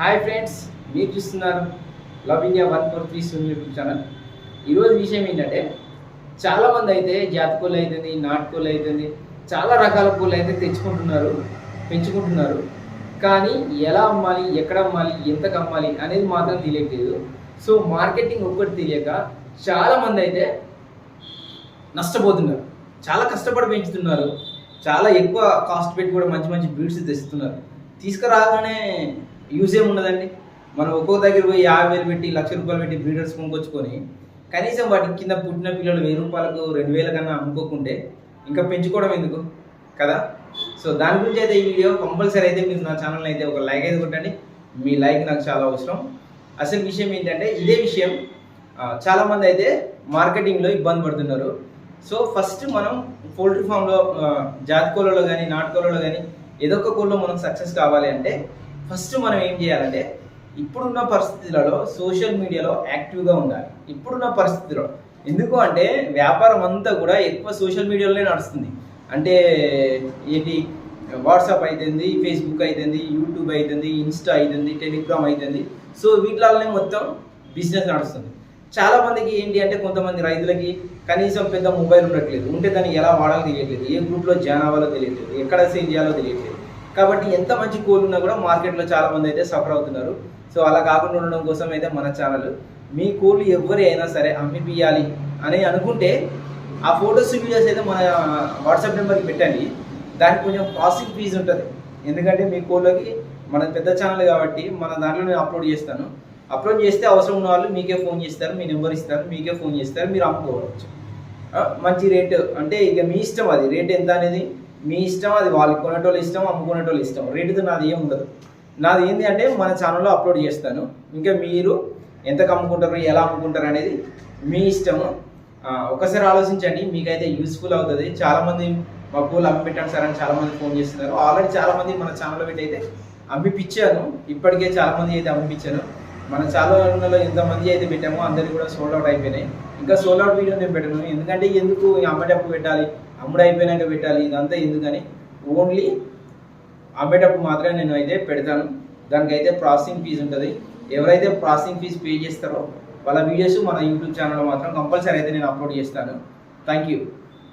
Hi friends మీరు చూస్తున్నారు love India one four three soon YouTube channel. ఈరోజు విషయం ఏంటంటే చాలామంది అయితే జాతకోళ్ళు అవుతుంది నాటుకోళ్ళు అవుతుంది చాలా రకాల పూలు అయితే తెచ్చుకుంటున్నారు పెంచుకుంటున్నారు. కానీ ఎలా అమ్మాలి ఎక్కడ అమ్మాలి ఎంతకు అమ్మాలి అనేది మాత్రం తెలియట్లేదు. సో మార్కెటింగ్ ఒక్కటి తెలియక చాలామంది అయితే నష్టపోతున్నారు. చాలా కష్టపడి పెంచుతున్నారు. చాలా ఎక్కువ కాస్ట్ పెట్టి కూడా మంచి మంచి బ్రీడ్స్ తెస్తున్నారు. తీసుకురాగానే యూజ్ ఏమి ఉండదండి. మనం ఒక్కో దగ్గర పోయి యాభై వేలు పెట్టి లక్ష రూపాయలు పెట్టి బ్రీడర్స్ కొనుక్కొచ్చుకొని కనీసం వాటి కింద పుట్టిన పిల్లలు వెయ్యి రూపాయలకు రెండు వేల కన్నా అమ్ముకోకుంటే ఇంకా పెంచుకోవడం ఎందుకు? కదా? సో దాని గురించి అయితే ఈ వీడియో కంపల్సరీ అయితే మీరు నా ఛానల్ అయితే ఒక లైక్ అయితే కొట్టండి. మీ లైక్ నాకు చాలా అవసరం. అసలు విషయం ఏంటంటే ఇదే విషయం చాలామంది అయితే మార్కెటింగ్లో ఇబ్బంది పడుతున్నారు. సో ఫస్ట్ మనం పౌల్ట్రీ ఫామ్లో జాతి కోళ్ళలో కానీ నాటుకోళ్ళలో కానీ ఏదో ఒక కోళ్ళలో మనం సక్సెస్ కావాలి అంటే ఫస్ట్ మనం ఏం చేయాలంటే ఇప్పుడున్న పరిస్థితులలో సోషల్ మీడియాలో యాక్టివ్గా ఉండాలి. ఇప్పుడున్న పరిస్థితిలో. ఎందుకు అంటే వ్యాపారం అంతా కూడా ఎక్కువ సోషల్ మీడియాలోనే నడుస్తుంది. అంటే ఏంటి వాట్సాప్ అవుతుంది ఫేస్బుక్ అవుతుంది యూట్యూబ్ అవుతుంది ఇన్స్టా అవుతుంది టెలిగ్రామ్ అవుతుంది సో వీటిలోనే మొత్తం బిజినెస్ నడుస్తుంది. చాలా మందికి ఏంటి అంటే కొంతమంది రైతులకి కనీసం పెద్ద మొబైల్ ఉండట్లేదు. ఉంటే దాన్ని ఎలా వాడాలో తెలియట్లేదు. ఏ గ్రూప్లో జాయిన్ అవ్వాలో తెలియట్లేదు. ఎక్కడ సేల్ చేయాలో తెలియట్లేదు. కాబట్టి ఎంత మంచి కోల్ ఉన్నా కూడా మార్కెట్లో చాలా మంది అయితే సఫర్ అవుతున్నారు. సో అలా కాకుండా ఉండడం కోసం అయితే మన ఛానల్ మీ కోళ్ళు ఎవరి అయినా సరే అమ్మిపియాలి అని అనుకుంటే ఆ ఫొటోస్ వీడియోస్ అయితే మన వాట్సాప్ నెంబర్కి పెట్టండి. దానికి కొంచెం ప్రాసెసింగ్ ఫీజు ఉంటుంది. ఎందుకంటే మీ కోళ్ళకి మన పెద్ద ఛానల్ కాబట్టి మన దాంట్లో నేను అప్లోడ్ చేస్తాను. అప్లోడ్ చేస్తే అవసరం ఉన్న వాళ్ళు మీకే ఫోన్ చేస్తారు మీ నెంబర్ ఇస్తారు మీకే ఫోన్ చేస్తారు మీరు అమ్ముకోవచ్చు. మంచి రేట్ అంటే ఇక మీ ఇష్టం అది. రేట్ ఎంత అనేది మీ ఇష్టం అది వాళ్ళు కొనేటోళ్ళు ఇష్టం అమ్ముకునేటోళ్ళు ఇష్టం. రేటుతో నాది ఏం ఉండదు. నాది ఏంటి అంటే మన ఛానల్లో అప్లోడ్ చేస్తాను. ఇంకా మీరు ఎంతకు అమ్ముకుంటారు ఎలా అమ్ముకుంటారు అనేది మీ ఇష్టము. ఒకసారి ఆలోచించండి మీకైతే యూస్ఫుల్ అవుతుంది. చాలామంది మా పూలు అమ్మి పెట్టండి సార్ అని చాలామంది ఫోన్ చేస్తున్నారు. ఆల్రెడీ చాలామంది మన ఛానల్లో పెట్టి అయితే అమ్మిపించాను. ఇప్పటికే చాలామంది అయితే అమ్మిపించాను మన ఛానల్లో ఎంతమంది అయితే పెట్టామో అందరికీ కూడా సోల్డ్ అవుట్ అయిపోయినాయి. ఇంకా సోల్డ్ అవుట్ వీడియో నేను పెట్టను. ఎందుకంటే ఎందుకు ఈ అమ్మేటప్పుడు పెట్టాలి? అమ్ముడు అయిపోయినాక పెట్టాలి ఇదంతా ఎందుకని? ఓన్లీ అమ్మేటప్పుడు మాత్రమే నేను అయితే పెడతాను. దానికైతే ప్రాసెసింగ్ ఫీజు ఉంటుంది. ఎవరైతే ప్రాసెసింగ్ ఫీజు పే చేస్తారో వాళ్ళ వీడియోస్ మన యూట్యూబ్ ఛానల్లో మాత్రం కంపల్సరీ అయితే నేను అప్లోడ్ చేస్తాను. Thank you